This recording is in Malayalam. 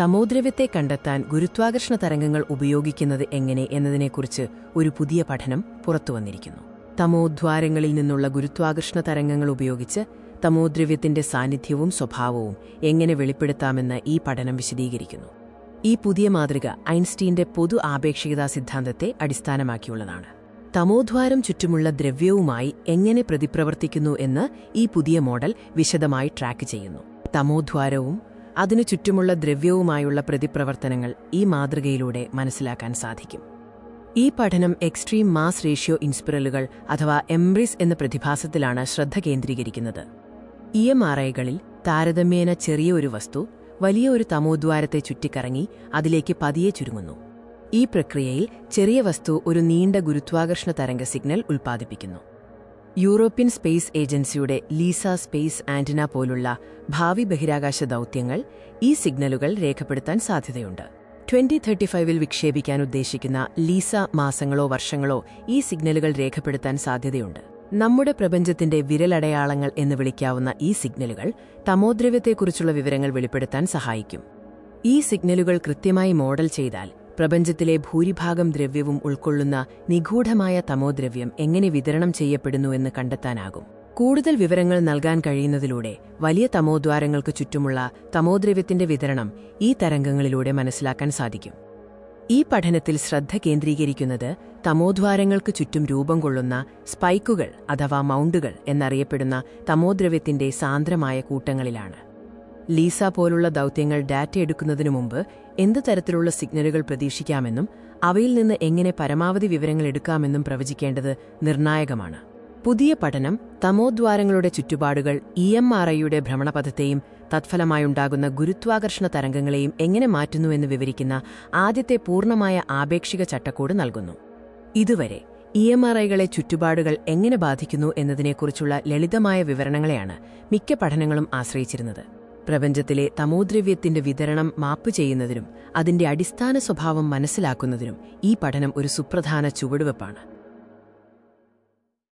തമോദ്രവ്യത്തെ കണ്ടെത്താൻ ഗുരുത്വാകർഷണ തരംഗങ്ങൾ ഉപയോഗിക്കുന്നത് എങ്ങനെ എന്നതിനെക്കുറിച്ച് ഒരു പുതിയ പഠനം പുറത്തുവന്നിരിക്കുന്നു. തമോദ്വാരങ്ങളിൽ നിന്നുള്ള ഗുരുത്വാകർഷണ തരംഗങ്ങൾ ഉപയോഗിച്ച് തമോദ്രവ്യത്തിന്റെ സാന്നിധ്യവും സ്വഭാവവും എങ്ങനെ വെളിപ്പെടുത്താമെന്ന് ഈ പഠനം വിശദീകരിക്കുന്നു. ഈ പുതിയ മാതൃക ഐൻസ്റ്റീന്റെ പൊതു ആപേക്ഷികതാ സിദ്ധാന്തത്തെ അടിസ്ഥാനമാക്കിയുള്ളതാണ്. തമോദ്വാരം ചുറ്റുമുള്ള ദ്രവ്യവുമായി എങ്ങനെ പ്രതിപ്രവർത്തിക്കുന്നു എന്ന് ഈ പുതിയ മോഡൽ വിശദമായി ട്രാക്ക് ചെയ്യുന്നു. തമോദ്വാരവും അതിനു ചുറ്റുമുള്ള ദ്രവ്യവുമായുള്ള പ്രതിപ്രവർത്തനങ്ങൾ ഈ മാതൃകയിലൂടെ മനസ്സിലാക്കാൻ സാധിക്കും. ഈ പഠനം എക്സ്ട്രീം മാസ് റേഷ്യോ ഇൻസ്പിറലുകൾ അഥവാ എംബ്രിസ് എന്ന പ്രതിഭാസത്തിലാണ് ശ്രദ്ധ കേന്ദ്രീകരിക്കുന്നത്. ഇ എം ആർ ഐകളിൽ താരതമ്യേന ചെറിയ ഒരു വസ്തു വലിയ ഒരു തമോദ്വാരത്തെ ചുറ്റിക്കറങ്ങി അതിലേക്ക് പതിയെ ചുരുങ്ങുന്നു. ഈ പ്രക്രിയയിൽ ചെറിയ വസ്തു ഒരു നീണ്ട ഗുരുത്വാകർഷണ തരംഗ സിഗ്നൽ ഉൽപ്പാദിപ്പിക്കുന്നു. യൂറോപ്യൻ സ്പേസ് ഏജൻസിയുടെ ലീസ സ്പേസ് ആന്റിന പോലുള്ള ഭാവി ബഹിരാകാശ ദൗത്യങ്ങൾ ഈ സിഗ്നലുകൾ രേഖപ്പെടുത്താൻ സാധ്യതയുണ്ട്. ട്വന്റി തേർട്ടി ഫൈവിൽ വിക്ഷേപിക്കാൻ ഉദ്ദേശിക്കുന്ന ലീസ മാസങ്ങളോ വർഷങ്ങളോ ഈ സിഗ്നലുകൾ രേഖപ്പെടുത്താൻ സാധ്യതയുണ്ട്. നമ്മുടെ പ്രപഞ്ചത്തിന്റെ വിരലടയാളങ്ങൾ എന്ന് വിളിക്കാവുന്ന ഈ സിഗ്നലുകൾ തമോദ്രവ്യത്തെക്കുറിച്ചുള്ള വിവരങ്ങൾ വെളിപ്പെടുത്താൻ സഹായിക്കും. ഈ സിഗ്നലുകൾ കൃത്യമായി മോഡൽ ചെയ്താൽ പ്രപഞ്ചത്തിലെ ഭൂരിഭാഗം ദ്രവ്യവും ഉൾക്കൊള്ളുന്ന നിഗൂഢമായ തമോദ്രവ്യം എങ്ങനെ വിതരണം ചെയ്യപ്പെടുന്നുവെന്ന് കണ്ടെത്താനാകും. കൂടുതൽ വിവരങ്ങൾ നൽകാൻ കഴിയുന്നതിലൂടെ വലിയ തമോദ്വാരങ്ങൾക്ക് ചുറ്റുമുള്ള തമോദ്രവ്യത്തിന്റെ വിതരണം ഈ തരംഗങ്ങളിലൂടെ മനസ്സിലാക്കാൻ സാധിക്കും. ഈ പഠനത്തിൽ ശ്രദ്ധ കേന്ദ്രീകരിക്കുന്നത് തമോദ്വാരങ്ങൾക്ക് ചുറ്റും രൂപം കൊള്ളുന്ന സ്പൈക്കുകൾ അഥവാ മൗണ്ടുകൾ എന്നറിയപ്പെടുന്ന തമോദ്രവ്യത്തിന്റെ സാന്ദ്രമായ കൂട്ടങ്ങളിലാണ്. ലീസ പോലുള്ള ദൗത്യങ്ങൾ ഡാറ്റ എടുക്കുന്നതിനു മുമ്പ് എന്ത് തരത്തിലുള്ള സിഗ്നലുകൾ പ്രതീക്ഷിക്കാമെന്നും അവയിൽ നിന്ന് എങ്ങനെ പരമാവധി വിവരങ്ങൾ എടുക്കാമെന്നും പ്രവചിക്കേണ്ടത് നിർണായകമാണ്. പുതിയ പഠനം തമോദ്വാരങ്ങളുടെ ചുറ്റുപാടുകൾ ഇ എം ആർ ഐയുടെ ഭ്രമണപഥത്തെയും തത്ഫലമായുണ്ടാകുന്ന ഗുരുത്വാകർഷണ തരംഗങ്ങളെയും എങ്ങനെ മാറ്റുന്നുവെന്ന് വിവരിക്കുന്ന ആദ്യത്തെ പൂർണമായ ആപേക്ഷിക ചട്ടക്കൂട് നൽകുന്നു. ഇതുവരെ ഇ എം ആർ ഐകളെ ചുറ്റുപാടുകൾ എങ്ങനെ ബാധിക്കുന്നു എന്നതിനെക്കുറിച്ചുള്ള ലളിതമായ വിവരണങ്ങളെയാണ് മിക്ക പഠനങ്ങളും ആശ്രയിച്ചിരുന്നത്. പ്രപഞ്ചത്തിലെ തമോദ്രവ്യത്തിന്റെ വിതരണം മാപ്പ് ചെയ്യുന്നതിനും അതിന്റെ അടിസ്ഥാന സ്വഭാവം മനസ്സിലാക്കുന്നതിനും ഈ പഠനം ഒരു സുപ്രധാന ചുവടുവെപ്പാണ്.